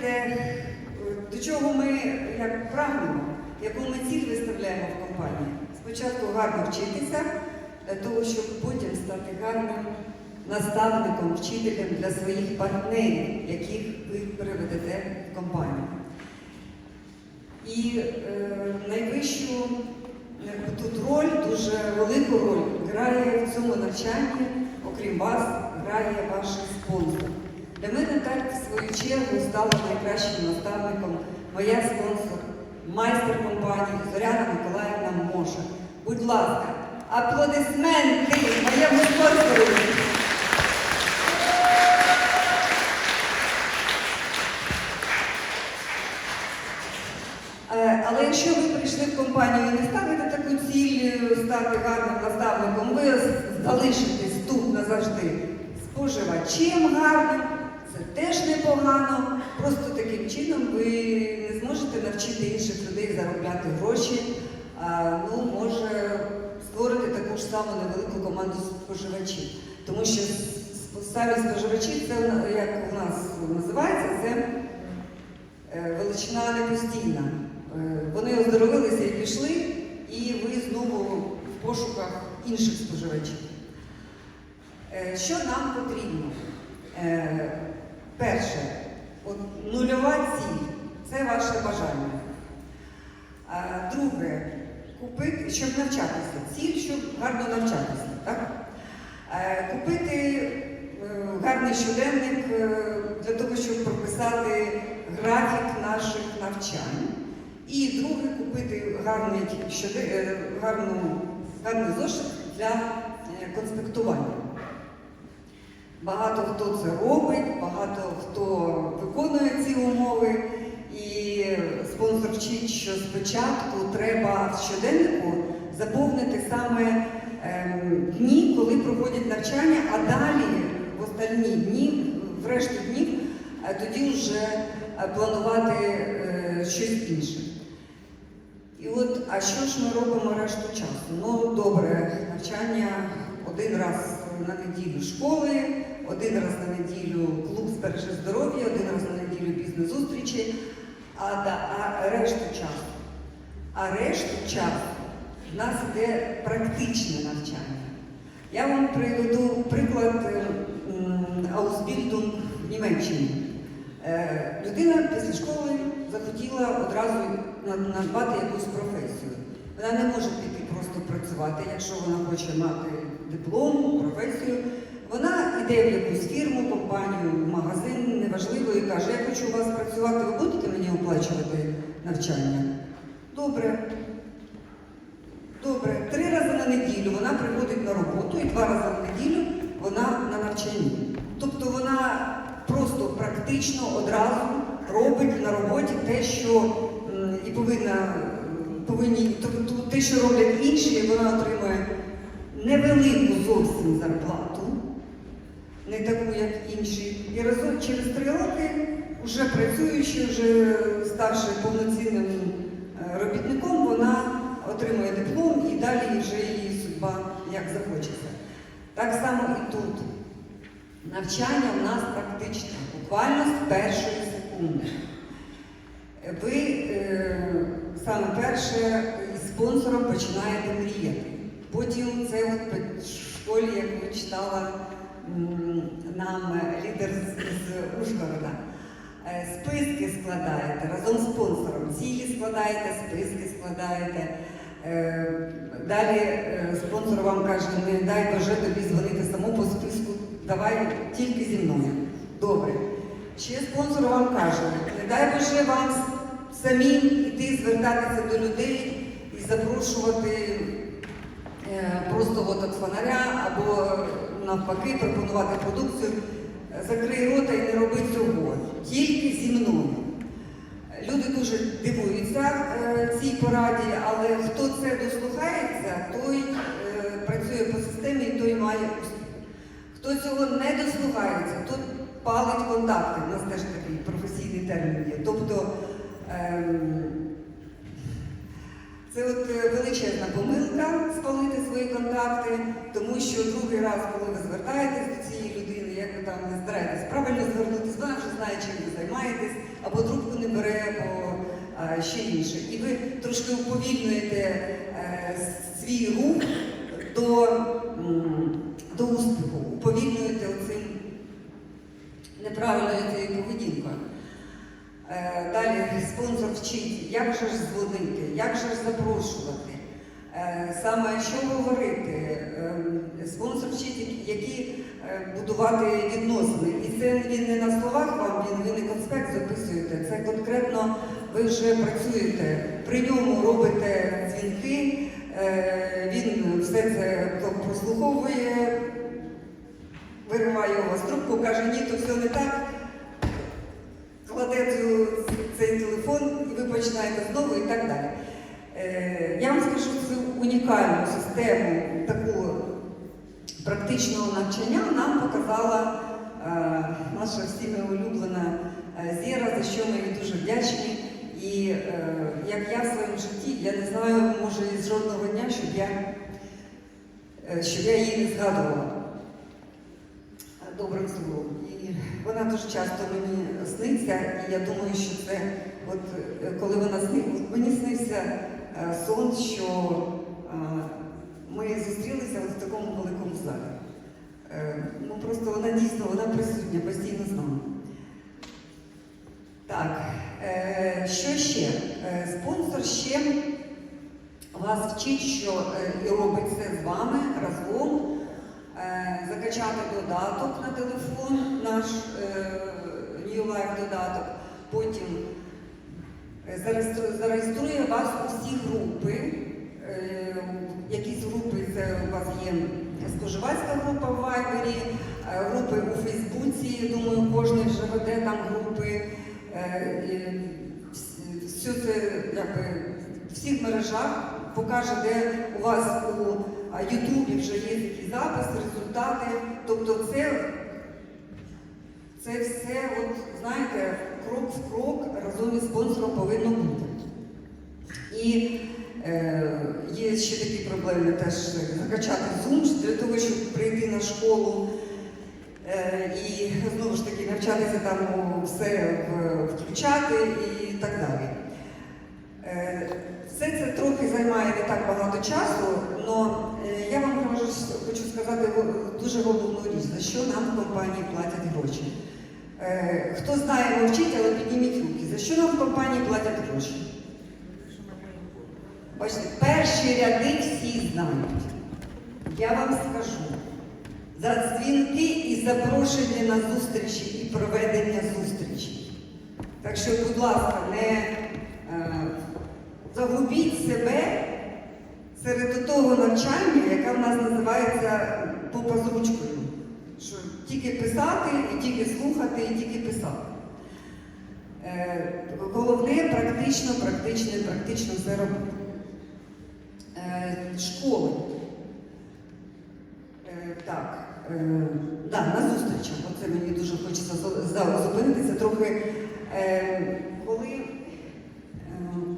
знаєте, до чого ми як прагнемо, яку ми ціль виставляємо в компанії? Спочатку гарно вчитися, для того, щоб потім стати гарним наставником, вчителем для своїх партнерів, яких ви приведете в компанію. І е, найвищу тут роль, дуже велику роль грає в цьому навчанні, окрім вас, грає ваш спонсор. Для мене так, в свою чергу, стала найкращим наставником моя спонсор, майстер компанії Зоряна Миколаївна Моша. Будь ласка, аплодисменти моєму спонсору. Е, Але якщо ви прийшли в компанію і не ставите таку ціль е, стати гарним наставником, ви залишитесь тут назавжди споживачем гарним, теж непогано. Просто таким чином ви не зможете навчити інших людей заробляти гроші. Ну, може створити таку ж саму невелику команду споживачів. Тому що самі споживачі, це як у нас називається, це Е, величина не постійна. Е, Вони оздоровилися і пішли, і ви знову в пошуках інших споживачів. Е, Що нам потрібно? Перше, от нульова ціль це ваше бажання. А Друге, купити, щоб навчатися. Ціль, щоб гарно навчатися. Так? Е, Купити е, гарний щоденник е, для того, щоб прописати графік наших навчань. І друге, купити гарний, щоде- е, гарну, гарний зошит для конспектування. Багато хто це робить, багато хто виконує ці умови. І спонсор вчить, що спочатку треба в щоденнику заповнити саме ем, дні, коли проходять навчання, а далі в остальні дні, в решту днів, е, тоді вже е, планувати е, щось інше. І от, а що ж ми робимо решту часу? Ну, добре, навчання один раз на неділю школи, один раз на неділю клуб збережи здоров'я, один раз на неділю бізнес-зустрічі, а, да, а решту часу. А решту часу в нас йде практичне навчання. Я вам приведу приклад е, в Німеччині. Е, Людина після школи захотіла одразу на- надбати якусь професію. Вона не може піти просто працювати, якщо вона хоче мати диплом, професію. Вона йде в якусь фірму, компанію, магазин, неважливо, і каже, я хочу у вас працювати, ви будете мені оплачувати навчання? Добре. Добре, три рази на неділю вона приходить на роботу і два рази на неділю вона на навчанні. Тобто вона просто практично одразу робить на роботі те, що і повинна повинні, тобто те, що роблять інші, вона отримує невелику зовсім зарплату, не таку, як інші. І разом через три роки, вже працюючи, вже ставши повноцінним е, робітником, вона отримує диплом і далі вже її судьба як захочеться. Так само і тут. Навчання в нас практичне, буквально з першої секунди. Ви е, саме перше із спонсором починаєте мріяти. Потім це от в школі, яку читала м, нам лідер з, Ужгорода. Е, Списки складаєте разом з спонсором. Цілі складаєте, списки складаєте. Е, Далі е, спонсор вам каже, не дай Боже тобі дзвонити саму по списку, давай тільки зі мною. Добре. Ще спонсор вам каже, не дай Боже вам самим іти звертатися до людей і запрошувати просто от фонаря або навпаки пропонувати продукцію. Закрий рота і не роби цього. Тільки зі мною. Люди дуже дивуються е, цій пораді, але хто це дослухається, той е, працює по системі, і той має успіх. Хто цього не дослухається, той палить контакти. У нас теж такий професійний термін є. Тобто ем, це от е, величезна помилка спалити свої контакти, тому що другий раз, коли ви звертаєтесь до цієї людини, як ви там не стараєтесь правильно звернутися, вона вже знає, чим ви займаєтесь, або трубку не бере, або а, ще інше. І ви трошки уповільнюєте е, свій рух до, до успіху, уповільнюєте оцим неправильною цією поведінкою. Е, Далі спонсор вчить, як же ж дзвонити, як же ж запрошувати, е, саме що говорити. Е, Спонсор вчить, які е, будувати відносини. І це він не на словах вам, він, ви не конспект записуєте, це конкретно ви вже працюєте. При ньому робите дзвінки, він все це прослуховує, вириває у вас трубку, каже, ні, то все не так кладе цю, цей телефон і ви починаєте знову і так далі. Е, я вам скажу цю унікальну систему таку практичного навчання нам показала е, наша всіми улюблена е, Зіра, за що ми їй дуже вдячні. І як я в своєму житті, я не знаю, може, із жодного дня, щоб я, щоб я її не згадувала добрим словом. Вона дуже часто мені сниться, і я думаю, що це, от е, коли вона сниться, мені снився е, сон, що е, ми зустрілися в такому великому залі. Ну просто вона дійсно вона присутня постійно з нами. Так, що ще? Спонсор ще вас вчить, що і робить це з вами разом. Е, Закачати додаток на телефон, наш е, New Life додаток. Потім е, зареєструє вас у всі групи. Якісь групи це у вас є споживацька група в Вайбері, групи у Фейсбуці. Думаю, кожен вже веде там групи. Все це якби в всіх мережах покаже, де у вас Ютубі вже є такі записи, результати. Тобто це, це все, от, знаєте, крок в крок разом із спонсором повинно бути. І е, є ще такі проблеми теж закачати Zoom для того, щоб прийти на школу е, і знову ж таки навчатися там все включати і так далі. Е, Все це трохи займає не так багато часу, але я вам можу, хочу сказати дуже головну річ, за що нам в компанії платять гроші. Е, Хто знає, мовчить, але підніміть руки. За що нам в компанії платять гроші? Бачите, перші ряди всі знають. Я вам скажу. За дзвінки і запрошення на зустрічі і проведення зустрічі. Так що, будь ласка, не е, загубіть себе серед того навчання, яке в нас називається попа. Що тільки писати, і тільки слухати, і тільки писати. Е, головне практично, практично, практично все робити. Е, школи. Е, так, е, да, на зустрічах. Оце мені дуже хочеться зупинитися трохи. Е, коли, е,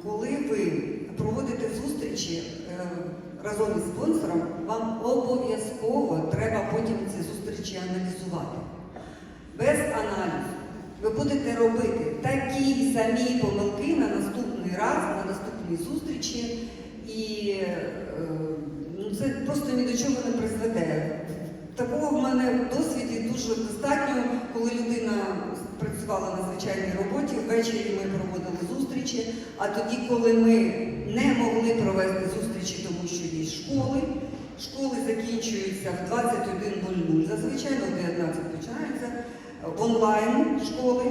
коли ви зустрічі е, разом із спонсором, вам обов'язково треба потім ці зустрічі аналізувати. Без аналізу ви будете робити такі самі помилки на наступний раз, на наступній зустрічі, і е, ну, це просто ні до чого не призведе. Такого в мене в досвіді дуже достатньо, коли людина працювала на звичайній роботі, ввечері ми проводили зустрічі, а тоді, коли ми не могли провести зустрічі, тому що є школи, школи закінчуються в 21.00, зазвичай о 19 починаються в онлайн школи.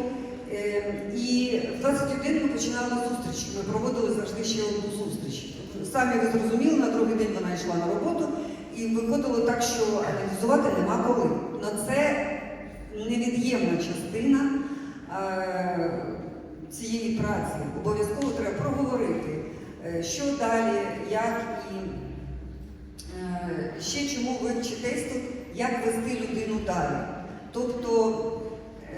Е, І в 21 ми починали зустрічі. Ми проводили завжди ще одну зустріч. Самі ви зрозуміли, на другий день вона йшла на роботу, і виходило так, що аналізувати нема коли. Но це невід'ємна частина е, цієї праці. Обов'язково треба проговорити, е, що далі, як і е, ще чому ви вчитесь тут, як вести людину далі. Тобто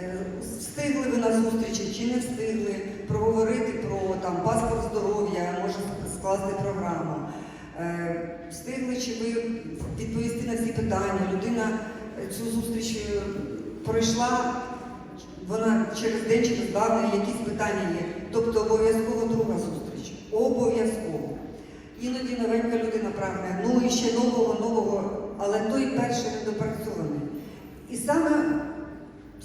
е, встигли ви на зустрічі чи не встигли проговорити про там, паспорт здоров'я, може скласти програму. Встигли чи ви відповісти на всі питання, людина цю зустріч пройшла вона через день, через два, в якісь питання є. Тобто обов'язково друга зустріч. Обов'язково. Іноді новенька людина прагне, ну і ще нового, нового, але той перший недопрацьований. І саме,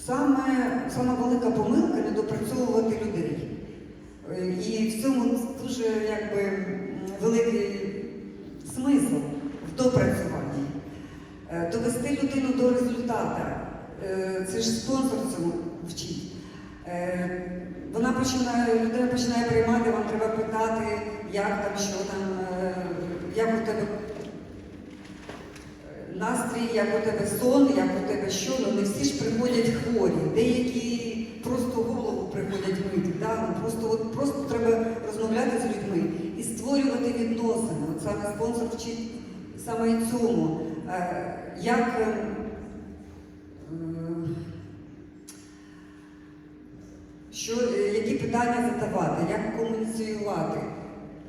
саме, саме велика помилка недопрацьовувати людей. Е, І в цьому дуже якби, великий смисл в допрацюванні. Е, Довести людину до результату. Е, Це ж спонсор цьому вчить. Е, Вона починає, людина починає приймати, вам треба питати, як там, що там, е, як у тебе настрій, як у тебе сон, як у тебе що, ну не всі ж приходять хворі, деякі просто голову приходять мити. Да? Ну, просто, от, просто треба розмовляти з людьми і створювати відносини. От саме спонсор вчить саме і цьому. Е, як е, м, що, е, які питання задавати, як комуніціювати.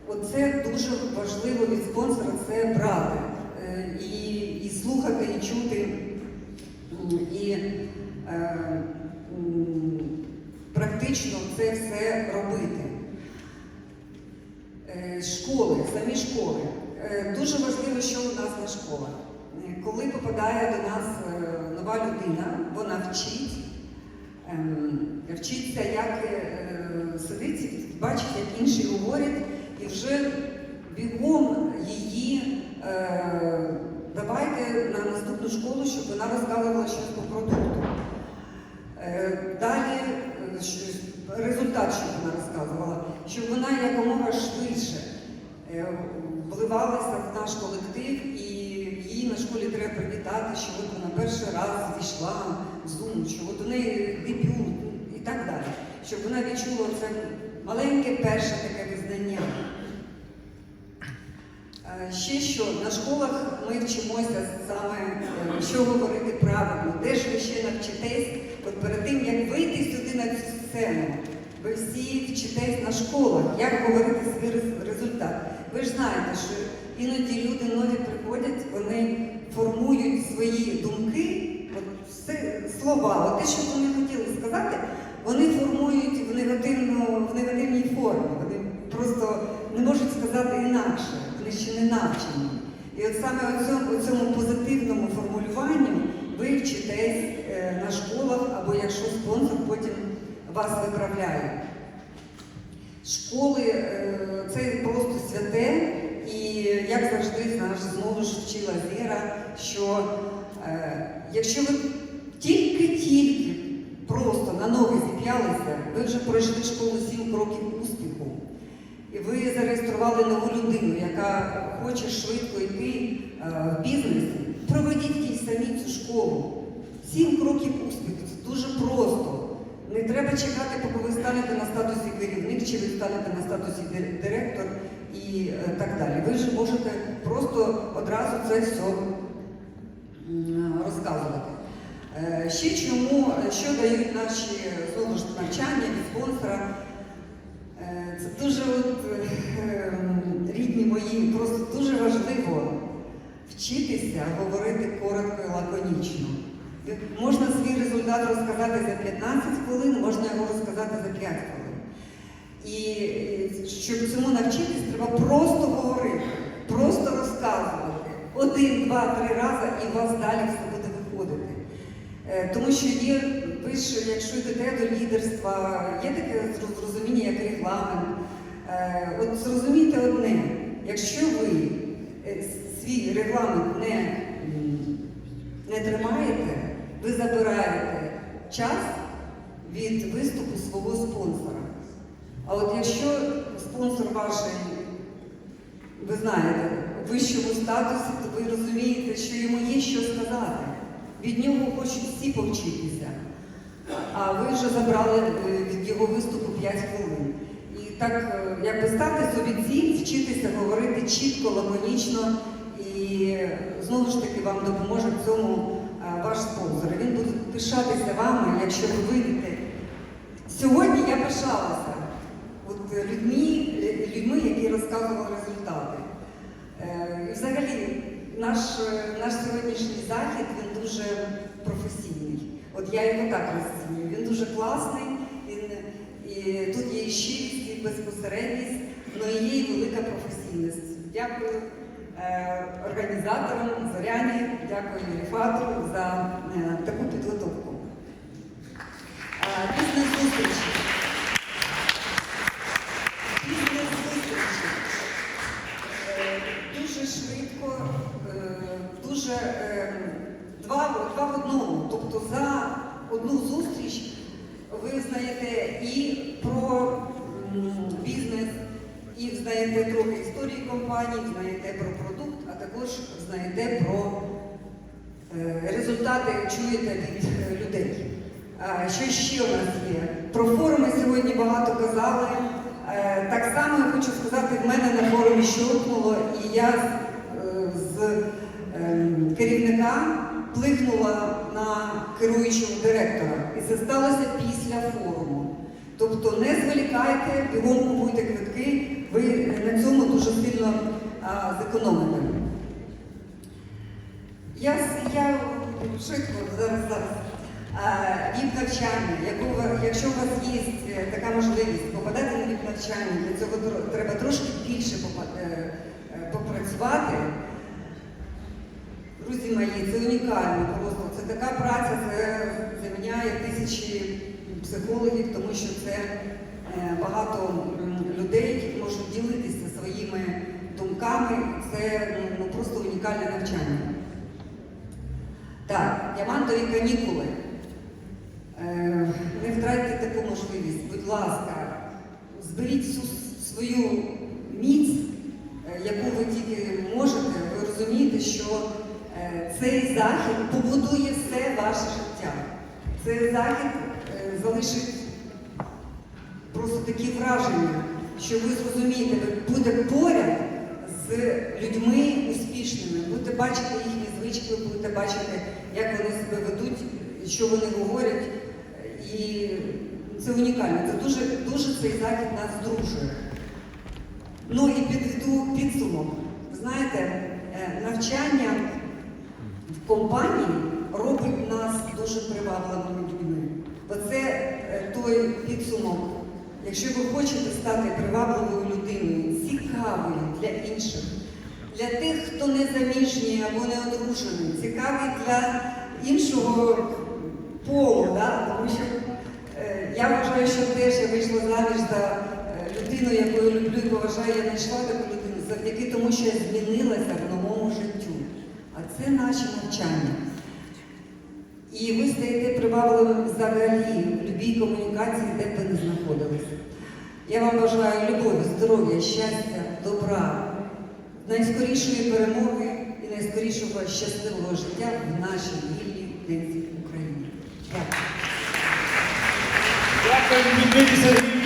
Оце дуже важливо від спонсора це брати е, і, і слухати, і чути, і е, практично це все робити. Е, Школи, самі школи. Дуже важливо, що у нас на школах. Коли попадає до нас нова людина, вона вчить, вчиться, як е, сидить, бачить, як інші говорять, і вже бігом її е, давайте на наступну школу, щоб вона розказувала щось по продукту. Е, Далі що- результат, щоб вона розказувала, щоб вона якомога швидше вливалася в наш колектив, і їй на школі треба привітати, що вона перший раз зійшла в Zoom, що от у неї дебют і так далі. Щоб вона відчула це маленьке перше таке визнання. Е, Ще що на школах ми вчимося саме, е, що говорити правильно, де ж ви ще навчитесь, от перед тим, як вийти сюди на цю сцену, ви всі вчитесь на школах, як говорити свій результат. Ви ж знаєте, що іноді люди нові приходять, вони формують свої думки, все, слова, от те, що вони хотіли сказати, вони формують в, негативну, в негативній формі. Вони просто не можуть сказати інакше, вони ще не навчені. І от саме у цьому, цьому позитивному формулюванню ви вчитесь е, на школах, або якщо спонсор потім вас виправляє. Школи е, це просто святе, як завжди знову ж вчила Віра, що е, якщо ви тільки-тільки просто на ноги зіп'ялися, ви вже пройшли школу сім кроків успіху. І ви зареєстрували нову людину, яка хоче швидко йти е, в бізнесі, проведіть їй самі цю школу. Сім кроків успіху. Це дуже просто. Не треба чекати, поки ви станете на статусі керівник, чи ви станете на статусі ди- директор і е, так далі. Ви ж можете просто одразу це все розказувати. Е, Ще чому, що дають наші знову ж навчання від спонсора. Е, Це дуже от, е, рідні мої, просто дуже важливо вчитися говорити коротко і лаконічно. Можна свій результат розказати за 15 хвилин, можна його розказати за 5 хвилин. І щоб цьому навчитись, треба просто говорити, просто розказувати. Один, два, три рази, і у вас далі все буде виходити. Е, Тому що є, ви ж, якщо йдете до лідерства, є таке зрозуміння, як регламент. Е, От зрозумійте одне, якщо ви е, свій регламент не, не тримаєте, ви забираєте час від виступу свого спонсора. А от якщо спонсор ваший ви знаєте, у вищому статусі, то ви розумієте, що йому є що сказати. Від нього хочуть всі повчитися. А ви вже забрали е, від його виступу 5 хвилин. І так, е, якби ставте собі ціль, вчитися говорити чітко, лаконічно, і е, знову ж таки вам допоможе в цьому ваш спонсор. Він буде пишатися вами, якщо ви вийдете. Сьогодні я пишалася людьми, е, людьми, які розказували результати. Е, І взагалі наш, е, наш сьогоднішній захід він дуже професійний. От я його так розцінюю. Він дуже класний, він, і тут є і щирість, і безпосередність, але є і велика професійність. Дякую організаторам, Зоряні, дякую Ріфату за таку підготовку. Е, Бізнес-зустрічі. Бізнес-зустрічі. Е, Дуже швидко, е, дуже е, два, два в одному. Тобто за одну зустріч ви знаєте і про бізнес, і знаєте трохи історії компанії, знаєте про продукт, а також знаєте про е, результати, чуєте від е, людей. Що ще у нас є? Про форуми сьогодні багато казали. Е, Так само я хочу сказати, в мене на форумі щелкнуло, і я з ем, керівника плихнула на керуючого директора. І це сталося після форуму. Тобто не зволікайте, бігом купуйте квитки, ви на цьому дуже сильно а, зекономите. Я, я швидко зараз зараз. Від навчання, якщо у вас є е, така можливість попадати на від навчання, для цього треба трошки більше е, е, попрацювати. Друзі мої, це унікально просто. Це така праця, це заміняє тисячі психологів, тому що це е, багато людей, які можуть ділитися своїми думками. Це ну, просто унікальне навчання. Так, діамантові канікули. Е, Не втратьте таку можливість, будь ласка, зберіть всю свою міць, е, яку ви тільки можете. Ви розумієте, що цей захід побудує все ваше життя. Цей захід е, залишить просто такі враження, що ви зрозумієте, ви будете поряд з людьми успішними, будете бачити їхні звички, будете бачити, як вони себе ведуть, що вони говорять. І це унікально. Це дуже, дуже цей захід нас здружує. Ну і підведу підсумок. Знаєте, е, навчання в компанії робить нас дуже привабливими людьми. Оце е, той підсумок. Якщо ви хочете стати привабливою людиною, цікавою для інших, для тих, хто не заміжній або не одружений, цікавий для іншого полу, да? тому що е, я вважаю, що теж я вийшла заміж за е, людину, яку я люблю і поважаю, я знайшла таку людину завдяки тому, що я змінилася в новому життю. А це наші навчання. І ви стаєте привабливим взагалі в будь-якій комунікації, де б ви не знаходилися. Я вам бажаю любові, здоров'я, щастя, добра, найскорішої перемоги і найскорішого щасливого життя в нашій вільній ненці Україні. Дякую. Дякую.